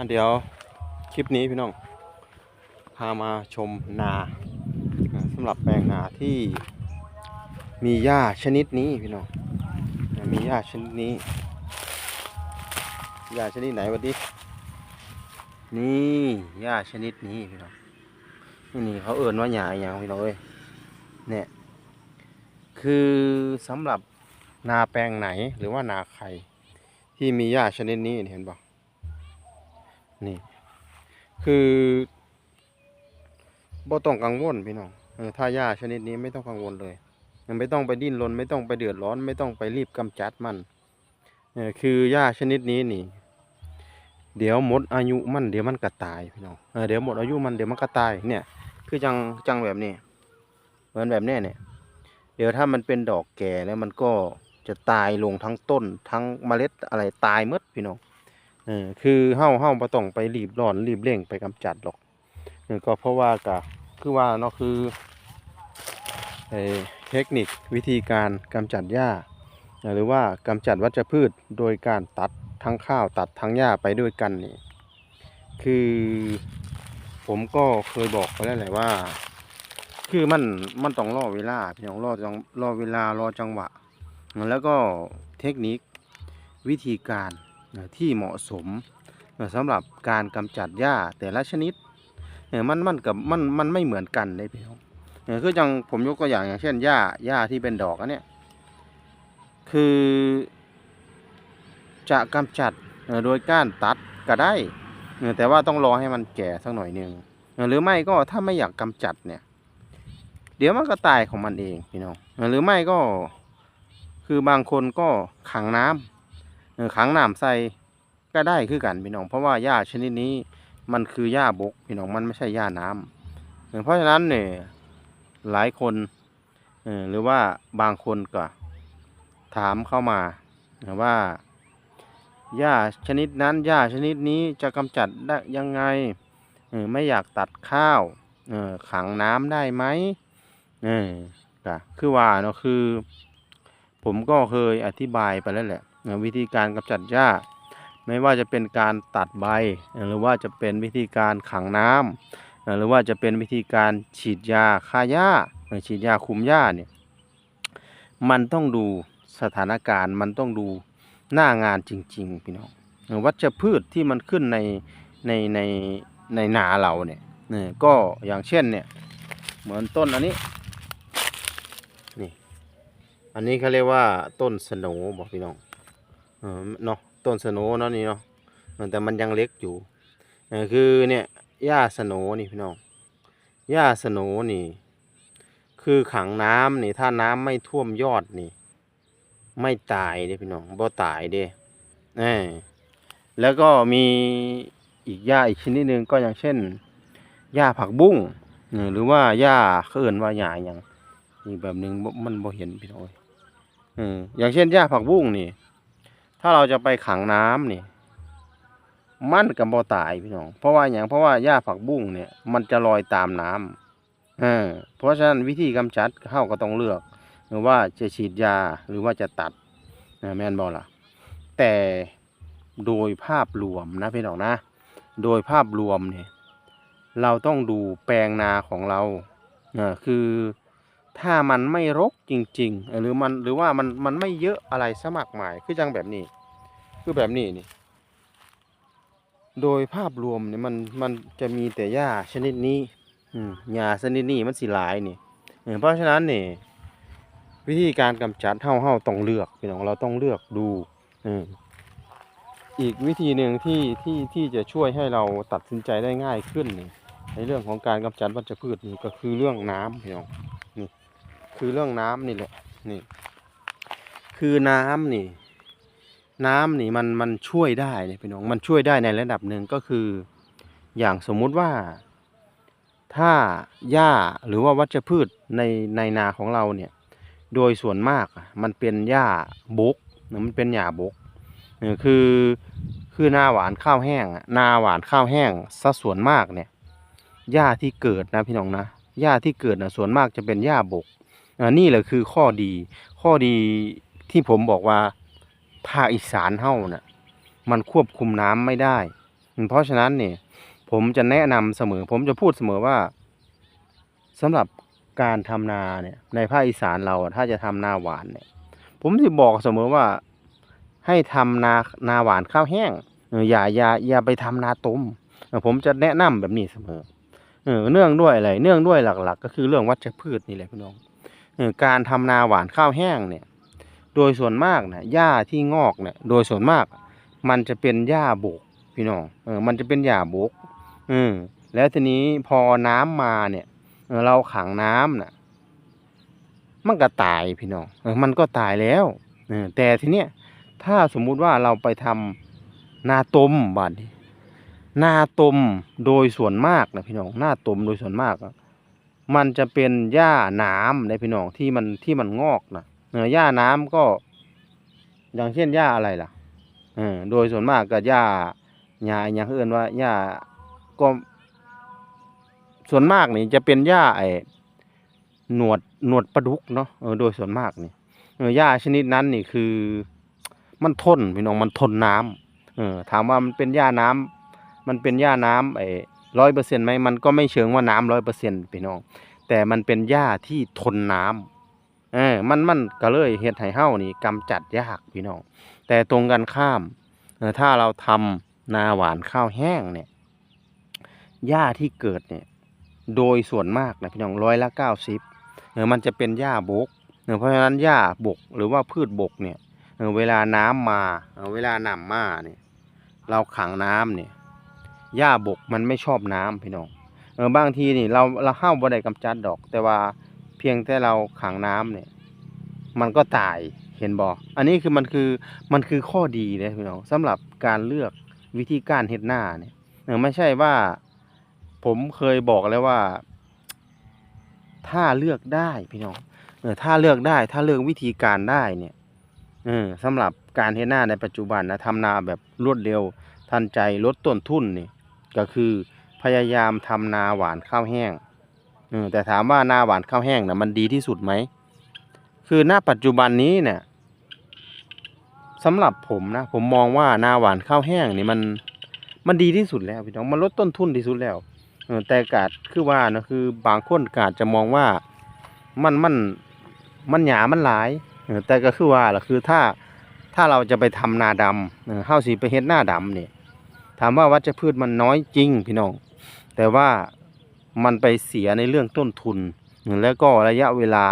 อะเดี๋ยวคลิปนี้พี่น้อง พามาชมนาสำหรับแปลงนาที่มีหญ้าชนิดนี้พี่น้อง มีหญ้าชนิดนี้หญ้าชนิดไหนวันนี้นี่หญ้าชนิดนี้พี่น้องนี่นี่เขาเอ่นว่าหญ้าอย่างพี่น้องเอ้ยเนี่ยคือสำหรับนาแปลงไหนหรือว่านาใครที่มีหญ้าชนิดนี้เห็นปะ นี่ คือบ่ต้องกังวลพี่น้องเออถ้าหญ้าชนิดนี้ไม่ต้องกังวลเลยไม่ต้องไปดิ้นรนไม่ต้องไปเดือดร้อน ไม่ต้องไปรีบกำจัดมันเออคือหญ้าชนิดนี้นี่ เดี๋ยวหมดอายุมันเดี๋ยวมันก็ตายพี่น้องเออเดี๋ยวหมดอายุมันเดี๋ยวมันก็ตายเนี่ย คือจังจังแบบนี้เหมือนแบบนี้เนี่ย เดี๋ยวถ้ามันเป็นดอกแก่แล้วมันก็จะตายลงทั้งต้น ทั้งเมล็ดอะไรตายมดพี่น้อง เออคือเฮาเฮาบ่ต้องไปรีบร้อนรีบเร่งไปกำจัดหรอกเออก็เพราะว่าก็คือว่าเนาะคือเอเทคนิควิธีการกำจัดหญ้า หรือว่ากำจัดวัชพืชโดยการตัดทั้งข้าวตัดทั้งหญ้าไปด้วยกันนี่คือผมก็เคยบอกไปแล้วแหละว่า คือมันมันต้องรอเวลาพี่น้องรอจังรอเวลารอจังหวะ แล้วก็เทคนิควิธีการ ที่เหมาะสมสำหรับการกำจัดหญ้าแต่ละชนิดมันมันกับมันมันไม่เหมือนกันเลยพี่น้องเออคือจังผมยกตัวอย่างอย่างเช่นหญ้าหญ้าที่เป็นดอกอันเนี้ยคือ จะกำจัดโดยการตัดก็ได้ แต่ว่าต้องรอให้มันแก่สักหน่อยหนึ่งหรือไม่ก็ถ้าไม่อยากกำจัดเนี่ย เดี๋ยวมันก็ตายของมันเองพี่น้องหรือไม่ก็คือบางคนก็ขังน้ำ ขังน้ำใส่ก็ได้คือกันพี่น้อง เพราะว่าหญ้าชนิดนี้มันคือหญ้าบกพี่น้องมันไม่ใช่หญ้าน้ำเออเพราะฉะนั้นเนี่ยหลายคนหรือว่าบางคนก็ถามเข้ามาว่าหญ้าชนิดนั้นหญ้าชนิดนี้จะกำจัดได้ยังไงไม่อยากตัดข้าวขังน้ำได้ไหมก็คือว่าเนาะคือ ผมก็เคยอธิบายไปแล้วแหละ วิธีการกำจัดหญ้า ไม่ว่าจะเป็นการตัดใบ หรือว่าจะเป็นวิธีการขังน้ำหรือว่าจะเป็นวิธีการฉีดยาฆ่าหญ้าเอ่อฉีดยาคุมหญ้าเนี่ยมันต้องดูสถานการณ์มันต้องดูหน้างานจริง ๆ พี่น้องวัชพืชที่มันขึ้นในในในในนาเราเนี่ยเนี่ยก็อย่างเช่นเนี่ยเหมือนต้นอันนี้นี่อันนี้เขาเรียกว่าต้นสโหนบอกพี่น้อง เออเนาะต้นสโนเนาะนี่เนาะแต่มันยังเล็กอยู่คือเนี่ยหญ้าสโนนี่พี่น้องหญ้าสโนนี่ คือขังน้ำนี่ถ้าน้ำไม่ท่วมยอดนี่ ไม่ตายเด้พี่น้องบ่ตายเด้เออแล้วก็มีอีกหญ้าอีกชนิดหนึ่งก็อย่างเช่นหญ้าผักบุ้งหรือว่าหญ้าเขาเอิ่นว่าหญ้าอย่างอีกแบบหนึ่งมันบ่เห็นพี่น้องอ้ยอืมอย่างเช่นหญ้าผักบุ้งนี่ ถ้าเราจะไปขังน้ำนี่ มันกับบ่ตายพี่น้อง เพราะว่าอย่างเพราะว่าหญ้าผักบุ้งเนี่ย มันจะลอยตามน้ำเออเพราะฉะนั้นวิธีกำจัดเข้าก็ต้องเลือก หรือว่าจะฉีดยาหรือว่าจะตัดเออแม่นบ่ล่ะ แต่โดยภาพรวมนะพี่น้องนะ โดยภาพรวมเนี่ยเราต้องดูแปลงนาของเราเออคือ ถ้ามันไม่รกจริง ๆ หรือมันหรือว่ามันมันไม่เยอะอะไรสมัครหมายคือจังแบบนี้ คือแบบนี้นี่ โดยภาพรวมเนี่ยมันมันจะมีแต่หญ้าชนิดนี้ อืมหญ้าชนิดนี้มันสิหลายนี่เออเพราะฉะนั้นนี่วิธีการกำจัดเฮาเฮาต้องเลือกพี่น้องเราต้องเลือกดูอออีกวิธีหนึ่งที่ที่ที่จะช่วยให้เราตัดสินใจได้ง่ายขึ้นนี่ในเรื่องของการกำจัดวัชพืชนี่ก็คือเรื่องน้ำพี่น้อง คือเรื่องน้ำนี่แหละนี่ คือน้ำนี่ น้ำนี่มันมันช่วยได้เนี่ยพี่น้องมันช่วยได้ในระดับหนึ่งก็คือ อย่างสมมุติว่า ถ้าหญ้าหรือว่าวัชพืชในในนาของเราเนี่ย โดยส่วนมากอะมันเป็นหญ้าบกหรือมันเป็นหญ้าบกเออคือคือนาหวานข้าวแห้งอะนาหวานข้าวแห้งซะส่วนมากเนี่ยหญ้าที่เกิดนะพี่น้องนะหญ้าที่เกิดนะส่วนมากจะเป็นหญ้าบก นี่แหละคือข้อดี ข้อดีที่ผมบอกว่าภาคอีสานเฮ้าน่ะ มันควบคุมน้ำไม่ได้ เพราะฉะนั้นเนี่ย ผมจะแนะนำเสมอ ผมจะพูดเสมอว่าสำหรับการทำนาเนี่ย ในภาคอีสานเราถ้าจะทำนาหวานเนี่ย ผมจะบอกเสมอว่าให้ทำนานาหวานข้าวแห้งอย่าอย่าอย่าไปทำนาต้มผมจะแนะนำแบบนี้เสมอเนื่องด้วยอะไร เนื่องด้วยหลัก ๆ ก็คือเรื่องวัชพืชนี่แหละพี่น้อง การทำนาหวานข้าวแห้งเนี่ย โดยส่วนมากเนี่ยหญ้าที่งอกเนี่ย โดยส่วนมาก มันจะเป็นหญ้าบกพี่น้องเออมันจะเป็นหญ้าบกเออแล้วทีนี้พอน้ำมาเนี่ยเราขังน้ำน่ะ มันก็ตายพี่น้องเออมันก็ตายแล้วเออแต่ทีเนี้ยถ้าสมมุติว่าเราไปทำนาตมบาดนี้นาตมโดยส่วนมากนะพี่น้องนาตมโดยส่วนมากอะ มันจะเป็นหญ้าหนามนพี่น้องที่มันที่มันงอกนะเออหญ้าน้ำก็ อย่างเช่นหญ้าอะไรล่ะเออโดยส่วนมากก็หญ้าหญ้าอย่างเอื่นว่าหญ้าก็ ส่วนมากนี่จะเป็นหญ้าไอ้หนวดหนวดปลาดุกเนาะเออโดยส่วนมากนี่เออหญ้าชนิดนั้นนี่คือ มันทนพี่น้องมันทนน้ำเออถามว่ามันเป็นหญ้าน้ำมันเป็นหญ้าน้ำไอ้ ร้อยเปอร์เซ็นต์ไหมมันก็ไม่เชิงว่าน้ำร้อยเปอร์เซ็นต์พี่น้องแต่มันเป็นหญ้าที่ทนน้ำเออมันมันก็เลยเฮ็ดให้เฮานี่กำจัดยากพี่น้องแต่ตรงกันข้ามถ้าเราทำนาหวานข้าวแห้งเนี่ยหญ้าที่เกิดเนี่ยโดยส่วนมากนะพี่น้องร้อยละเก้าสิบเออมันจะเป็นหญ้าบกเพราะฉะนั้นหญ้าบกหรือว่าพืชบกเนี่ยเวลาน้ำมาเออเวลาน้ำมาเนี่ยเราขังน้ำเนี่ย หญ้าบกมันไม่ชอบน้ำพี่น้องเออบางทีนี่เราเราห้าวบ่ได้กำจัดดอก แต่ว่าเพียงแต่เราขังน้ำเนี่ย มันก็ตายเห็นบ่อันนี้คือมันคือมันคือข้อดีนะพี่น้องสำหรับการเลือกวิธีการเฮ็ดหน้าเนี่ยเออไม่ใช่ว่า ผมเคยบอกแล้วว่า ถ้าเลือกได้พี่น้องเออถ้าเลือกได้ ถ้าเลือกวิธีการได้เนี่ยเออสำหรับการเฮ็ดหน้าในปัจจุบันนะทำนาแบบรวดเร็วทันใจลดต้นทุนนี่ ก็คือพยายามทำนาหวานข้าวแห้งออแต่ถามว่านาหวานข้าวแห้งนะมันดีที่สุดไหม คือณปัจจุบันนี้เนี่ยสำหรับผมนะ ผมมองว่านาหวานข้าวแห้งนี่มันมันดีที่สุดแล้วพี่น้องมันลดต้นทุนที่สุดแล้วแต่กาดคือว่านะคือบางคนกาดจะมองว่ามันมันมันหยามันหลายแต่ก็คือว่าล่ะคือถ้าถ้าเราจะไปทำนาดำเออเฮาสิไปเฮ็ดหน้าดำเนี่ย ถามว่าวัชพืชมันน้อยจริงพี่น้อง แต่ว่ามันไปเสียในเรื่องต้นทุน แล้วก็ระยะเวลา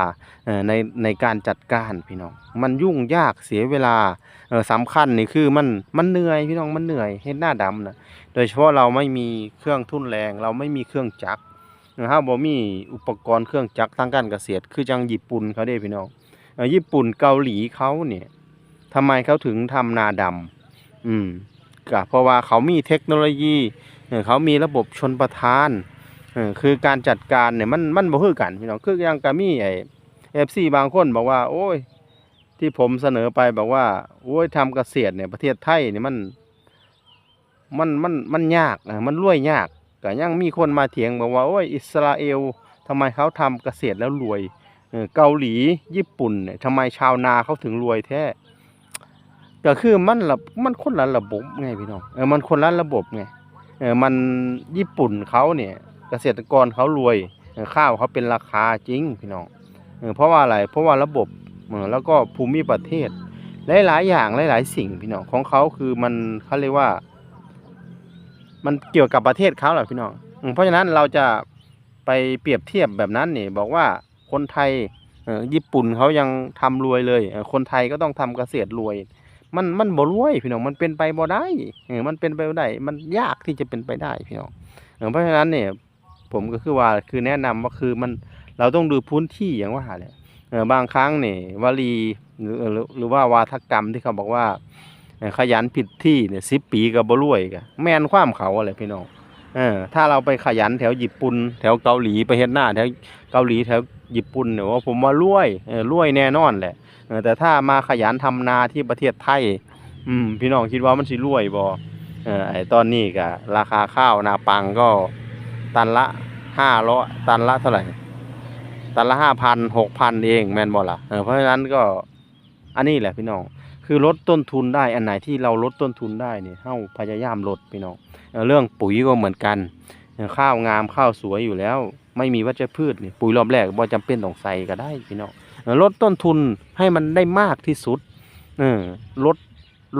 ในในการจัดการพี่น้อง มันยุ่งยากเสียเวลาเออสำคัญนี่คือมันมันเหนื่อยพี่น้องมันเหนื่อยเฮ็ดหน้าดำนะโดยเฉพาะเราไม่มีเครื่องทุ่นแรง เราไม่มีเครื่องจักรนะครับบ่มีอุปกรณ์เครื่องจักรทางการเกษตร คือจังญี่ปุ่นเขาเด้พี่น้องญี่ปุ่นเกาหลีเขาเนี่ยทำไมเขาถึงทำนาดำอืม ก็เพราะว่าเขามีเทคโนโลยีเขามีระบบชนประทานคือการจัดการเนี่ยมันมันบ่คือกันพี่น้องคืออย่างก็มีไอเอฟซีบางคนบอกว่า โอ้ย ที่ผมเสนอไปบอกว่า โอ้ยทำเกษตรเนี่ยประเทศไทยเนี่ยมัน มันมันมันยากนะมันรวยยากก็ยังมีคนมาเถียงบอกว่าโอ้ยอิสราเอลทำไมเขาทำเกษตรแล้วรวยเออเกาหลีญี่ปุ่นเนี่ยทำไมชาวนาเขาถึงรวยแท้ ก็คือมันละมันคนละระบบไงพี่น้องเออมันคนละระบบไงเออมันญี่ปุ่นเขาเนี่ย เกษตรกรเขารวยข้าวเขาเป็นราคาจริงพี่น้องเออเพราะว่าอะไรเพราะว่าระบบเออแล้วก็ภูมิประเทศหลายๆอย่างหลาย ๆ สิ่งพี่น้องของเขาคือมันเขาเรียกว่า มันเกี่ยวกับประเทศเขาแหละพี่น้องเพราะฉะนั้นเราจะไปเปรียบเทียบแบบนั้นนี่บอกว่าคนไทยเออญี่ปุ่นเขายังทำรวยเลยคนไทยก็ต้องทำเกษตรรวย มันมันบ่รวยพี่น้องมันเป็นไปบ่ได้เออมันเป็นไปบ่ได้ มันยากที่จะเป็นไปได้พี่น้องเพราะฉะนั้นเนี่ย ผมก็คือว่าคือแนะนำว่าคือมันเราต้องดูพื้นที่อย่างว่าแหละเออบางครั้งเนี่ยวลีหรือหรือหรือว่าวาทกรรมที่เขาบอกว่าขยันผิดที่เนี่ยสิปีกับ่รวยกะแม่นความเขาอะไรพี่น้อง เออถ้าเราไปขยันแถวญี่ปุ่นแถวเกาหลีไปเฮ็ดหน้าแถวเกาหลีแถวญี่ปุ่นเนี่ยว่าผมว่ารวยเออรวยแน่นอนแหละเออแต่ถ้ามาขยันทำนาที่ประเทศไทย อืม พี่น้องคิดว่ามันสิรวยบ่เออไอตอนนี้ก็ราคาข้าวนาปังก็ตันละห้าร้อยตันละเท่าไหร่ตันละห้าพันหกพันเองแมนบ่ล่ะเออเพราะฉะนั้นก็อันนี้แหละพี่น้อง คือลดต้นทุนได้อันไหนที่เราลดต้นทุนได้เนี่ยเฮาพยายามลดพี่น้องเรื่องปุ๋ยก็เหมือนกันข้าวงามข้าวสวยอยู่แล้ว ไม่มีวัชพืชนี่ปุ๋ยรอบแรกบ่จำเป็นต้องใส่ก็ได้พี่น้องลดต้นทุนให้มันได้มากที่สุดเออลด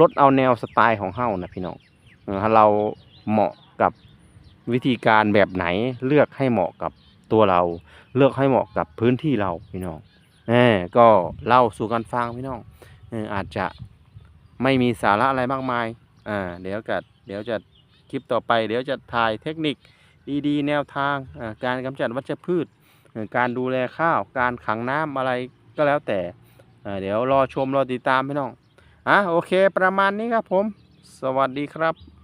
ลดเอาแนวสไตล์ของเฮานะพี่น้องเออถ้าเราเหมาะกับวิธีการแบบไหนเลือกให้เหมาะกับตัวเรา เลือกให้เหมาะกับพื้นที่เราพี่น้องเออก็เล่าสู่กันฟังพี่น้อง อาจจะไม่มีสาระอะไรมากมายอ่าเดี๋ยวกัเดี๋ยวจะคลิปต่อไป เดี๋ยวจะถ่ายเทคนิคดีๆ แนวทางอ่าการกำจัดวัชพืช การดูแลข้าว การขังน้ำอะไรก็แล้วแต่อ่าเดี๋ยวรอชมรอติดตามพี่น้องอะโอเค ประมาณนี้ครับผม สวัสดีครับ